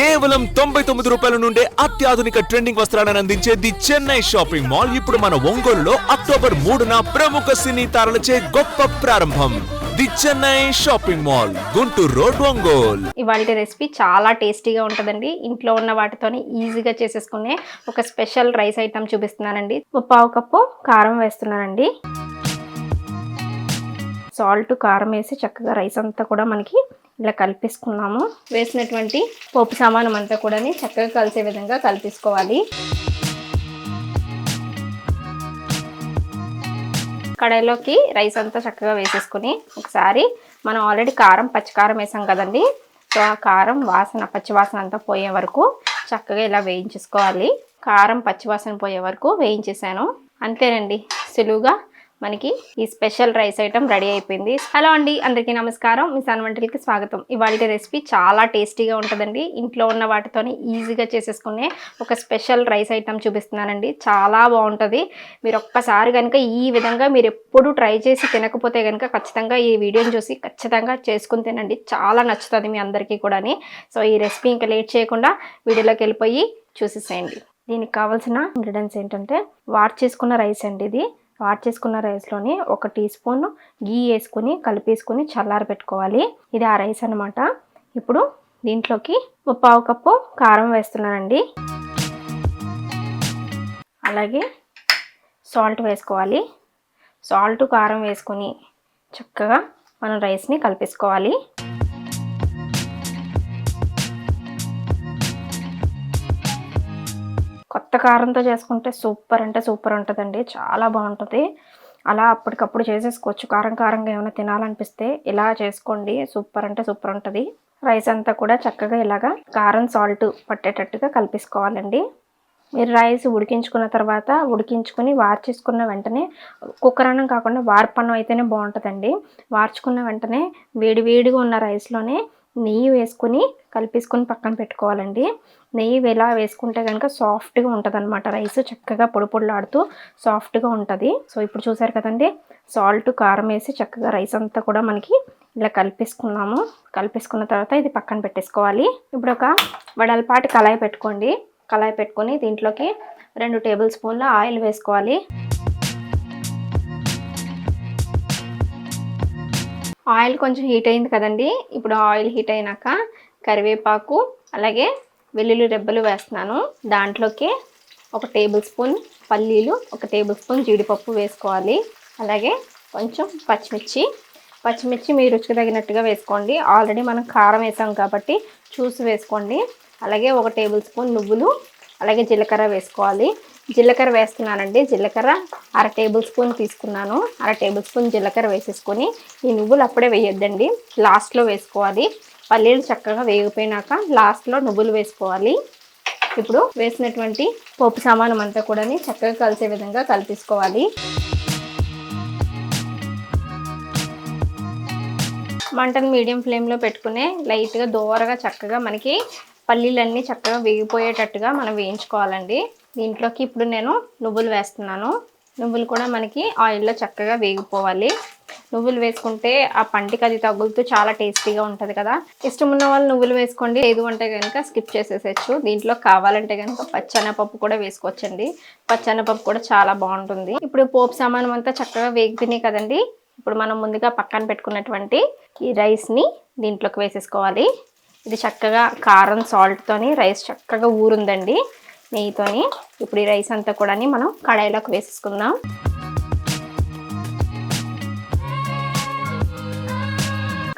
కేవలం తొంభై తొమ్మిది రూపాయల నుండే అత్యాధునిక ట్రెండింగ్ వస్త్రాలను అందించే ది చెన్నై షాపింగ్ మాల్. ఇప్పుడు మన ఒంగోలులో అక్టోబర్ మూడున ప్రముఖ సినీ తారలచే గొప్ప ప్రారంభం. The Chennai shopping mall Guntur road Ongole. ఇవాళ రెసిపీ చాలా టేస్టీగా ఉంటుందండి. ఇంట్లో ఉన్న వాటితోనే ఈజీగా చేసేసుకునే ఒక స్పెషల్ రైస్ ఐటమ్ చూపిస్తున్నానండి. పావు కప్పు కారం వేస్తున్నానండి. సాల్ట్ కారం వేసి చక్కగా రైస్ అంతా కూడా మనకి ఇలా కలిపేసుకున్నాము. వేసినటువంటి పోపు సామానం అంతా కూడా చక్కగా కలిసే విధంగా కలిపేసుకోవాలి. కడాయిలోకి రైస్ అంతా చక్కగా వేసేసుకుని ఒకసారి మనం ఆల్రెడీ కారం పచ్చికారం వేసాం కదండి. సో ఆ కారం వాసన పచ్చివాసన అంతా పోయే వరకు చక్కగా ఇలా వేయించేసుకోవాలి. కారం పచ్చివాసన పోయే వరకు వేయించేసాను. అంతేనండి. సులువుగా మనకి ఈ స్పెషల్ రైస్ ఐటమ్ రెడీ అయిపోయింది. హలో అండి అందరికీ నమస్కారం. మీ సన్ వంటలకి స్వాగతం. ఇవాళ రెసిపీ చాలా టేస్టీగా ఉంటుందండి. ఇంట్లో ఉన్న వాటితోనే ఈజీగా చేసేసుకునే ఒక స్పెషల్ రైస్ ఐటమ్ చూపిస్తున్నానండి. చాలా బాగుంటుంది. మీరు ఒక్కసారి కనుక ఈ విధంగా మీరు ఎప్పుడు ట్రై చేసి తినకపోతే కనుక ఖచ్చితంగా ఈ వీడియోని చూసి ఖచ్చితంగా చేసుకుని తినండి. చాలా నచ్చుతుంది మీ అందరికీ కూడాని. సో ఈ రెసిపీ ఇంకా లేట్ చేయకుండా వీడియోలోకి వెళ్ళిపోయి చూసేసేయండి. దీనికి కావాల్సిన ఇంగ్రీడియంట్స్ ఏంటంటే వాట్ చేసుకున్న రైస్ అండి ఇది. వాట్ చేసుకున్న రైస్లోని ఒక టీ స్పూన్ గీ వేసుకుని కలిపేసుకుని చల్లారి పెట్టుకోవాలి. ఇది ఆ రైస్ అనమాట ఇప్పుడు దీంట్లోకి ఒక పావు కప్పు కారం వేస్తున్నానండి. అలాగే సాల్ట్ వేసుకోవాలి. సాల్ట్ కారం వేసుకొని చక్కగా మనం రైస్ని కలిపేసుకోవాలి. కొత్త కారంతో చేసుకుంటే సూపర్ అంటే సూపర్ ఉంటుందండి. చాలా బాగుంటుంది. అలా అప్పటికప్పుడు చేసేసుకోవచ్చు. కారం కారంగా ఏమైనా తినాలనిపిస్తే ఇలా చేసుకోండి. సూపర్ అంటే సూపర్ ఉంటుంది. రైస్ అంతా కూడా చక్కగా ఇలాగా కారం సాల్ట్ పట్టేటట్టుగా కలిపేసుకోవాలండి. మీరు రైస్ ఉడికించుకున్న తర్వాత ఉడికించుకుని వార్చేసుకున్న వెంటనే కుక్కర్ అన్నం కాకుండా వార్పన్నం అయితేనే బాగుంటుందండి. వార్చుకున్న వెంటనే వేడి వేడిగా ఉన్న రైస్లోనే నెయ్యి వేసుకుని కలిపేసుకుని పక్కన పెట్టుకోవాలండి. నెయ్యి ఎలా వేసుకుంటే కనుక సాఫ్ట్గా ఉంటుంది అనమాట రైస్ చక్కగా పొడి పొడిలాడుతూ సాఫ్ట్గా ఉంటుంది. సో ఇప్పుడు చూసారు కదండి సాల్ట్ కారం వేసి చక్కగా రైస్ అంతా కూడా మనకి ఇలా కలిపేసుకున్నాము. కలిపేసుకున్న తర్వాత ఇది పక్కన పెట్టేసుకోవాలి. ఇప్పుడు ఒక వడలపాటి కళాయి పెట్టుకోండి. కళాయి పెట్టుకొని దీంట్లోకి రెండు టేబుల్ స్పూన్ల ఆయిల్ వేసుకోవాలి. ఆయిల్ కొంచెం హీట్ అయింది కదండి. ఇప్పుడు ఆయిల్ హీట్ అయినాక కరివేపాకు అలాగే వెల్లుల్లి రెబ్బలు వేస్తున్నాను. దాంట్లోకి ఒక టేబుల్ స్పూన్ పల్లీలు ఒక టేబుల్ స్పూన్ జీడిపప్పు వేసుకోవాలి. అలాగే కొంచెం పచ్చిమిర్చి. పచ్చిమిర్చి మీ రుచికి తగినట్టుగా వేసుకోండి. ఆల్రెడీ మనం కారం వేసాం కాబట్టి చూసి వేసుకోండి. అలాగే ఒక టేబుల్ స్పూన్ నువ్వులు అలాగే జీలకర్ర వేసుకోవాలి. జీలకర్ర వేస్తున్నానండి. జీలకర్ర అర టేబుల్ స్పూన్ తీసుకున్నాను. అర టేబుల్ స్పూన్ జీలకర్ర వేసేసుకొని ఈ నువ్వులు అప్పుడే వేయొద్దండి. లాస్ట్లో వేసుకోవాలి. పల్లీలు చక్కగా వేగిపోయినాక లాస్ట్లో నువ్వులు వేసుకోవాలి. ఇప్పుడు వేసినటువంటి పోపు సామానం అంతా కూడా చక్కగా కలిసే విధంగా కలిపేసుకోవాలి. మంటను మీడియం ఫ్లేమ్లో పెట్టుకునే లైట్గా దోరగా చక్కగా మనకి పల్లీలన్నీ చక్కగా వేగిపోయేటట్టుగా మనం వేయించుకోవాలండి. దీంట్లోకి ఇప్పుడు నేను నువ్వులు వేస్తున్నాను. నువ్వులు కూడా మనకి ఆయిల్లో చక్కగా వేగిపోవాలి. నువ్వులు వేసుకుంటే ఆ పంటికి అది తగులుతూ చాలా టేస్టీగా ఉంటుంది కదా. ఇష్టం ఉన్న వాళ్ళు నువ్వులు వేసుకోండి. లేదు అంటే కనుక స్కిప్ చేసేసచ్చు దీంట్లో కావాలంటే కనుక పచ్చనపప్పు కూడా వేసుకోవచ్చండి. పచ్చనపప్పు కూడా చాలా బాగుంటుంది. ఇప్పుడు పోపు సామానం అంతా చక్కగా వేగిపోయినాయి కదండి. ఇప్పుడు మనం ముందుగా పక్కన పెట్టుకున్నటువంటి ఈ రైస్ని దీంట్లోకి వేసేసుకోవాలి. ఇది చక్కగా కారం సాల్ట్తోని రైస్ చక్కగా ఊరుందండి. నెయ్యితోని ఇప్పుడు ఈ రైస్ అంతా కూడా మనం కడాయిలోకి వేసేసుకుందాం.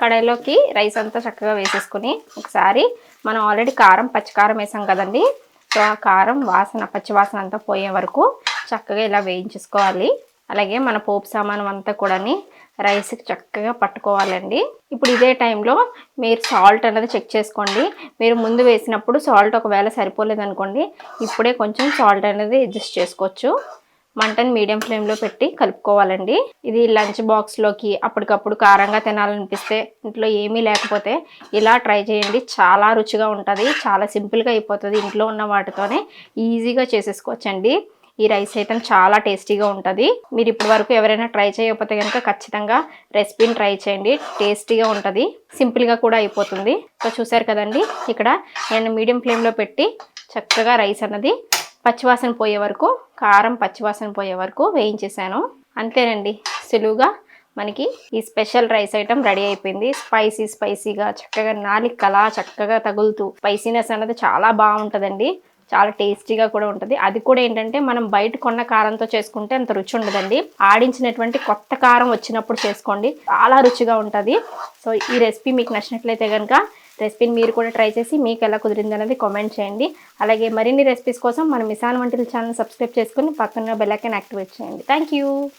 కడాయిలోకి రైస్ అంతా చక్కగా వేసేసుకుని ఒకసారి మనం ఆల్రెడీ కారం పచ్చికారం వేసాం కదండి. సో ఆ కారం వాసన పచ్చివాసన అంతా పోయే వరకు చక్కగా ఇలా వేయించేసుకోవాలి. అలాగే మన పోపు సామానం అంతా కూడా రైస్కి చక్కగా పట్టుకోవాలండి. ఇప్పుడు ఇదే టైంలో మీరు సాల్ట్ అనేది చెక్ చేసుకోండి. మీరు ముందు వేసినప్పుడు సాల్ట్ ఒకవేళ సరిపోలేదు అనుకోండి ఇప్పుడే కొంచెం సాల్ట్ అనేది అడ్జస్ట్ చేసుకోవచ్చు. మంటని మీడియం ఫ్లేమ్లో పెట్టి కలుపుకోవాలండి. ఇది లంచ్ బాక్స్లోకి అప్పటికప్పుడు కారంగా తినాలనిపిస్తే ఇంట్లో ఏమీ లేకపోతే ఇలా ట్రై చేయండి. చాలా రుచిగా ఉంటుంది చాలా సింపుల్గా అయిపోతుంది ఇంట్లో ఉన్న వాటితోనే. ఈజీగా చేసేసుకోవచ్చండి. ఈ రైస్ అయితే చాలా టేస్టీగా ఉంటుంది. మీరు ఇప్పటి వరకు ఎవరైనా ట్రై చేయకపోతే కనుక ఖచ్చితంగా రెసిపీని ట్రై చేయండి. టేస్టీగా ఉంటుంది. సింపుల్గా కూడా అయిపోతుంది. సో చూసారు కదండి? ఇక్కడ నేను మీడియం ఫ్లేమ్లో పెట్టి చక్కగా రైస్ అన్నది పచ్చివాసన పోయే వరకు కారం పచ్చివాసన పోయే వరకు వేయించేసాను. అంతేనండి. సులువుగా మనకి ఈ స్పెషల్ రైస్ ఐటమ్ రెడీ అయిపోయింది. స్పైసీ స్పైసీగా చక్కగా నాలుగు అలా చక్కగా తగులుతూ స్పైసీనెస్ అన్నది చాలా బాగుంటుందండి. చాలా టేస్టీగా కూడా ఉంటుంది. అది కూడా ఏంటంటే మనం బయట కొన్న కారంతో చేసుకుంటే అంత రుచి ఉండదండి. ఆడించినటువంటి కొత్త కారం వచ్చినప్పుడు చేసుకోండి. చాలా రుచిగా ఉంటుంది. సో ఈ రెసిపీ మీకు నచ్చినట్లయితే కనుక రెసిపీని మీరు కూడా ట్రై చేసి మీకు ఎలా కుదిరింది అనేది కామెంట్ చేయండి. అలాగే మరిన్ని రెసిపీస్ కోసం మన మిసాన్ వంటల ఛానల్ సబ్స్క్రైబ్ చేసుకుని పక్కన బెల్లైకన్ యాక్టివేట్ చేయండి. Thank you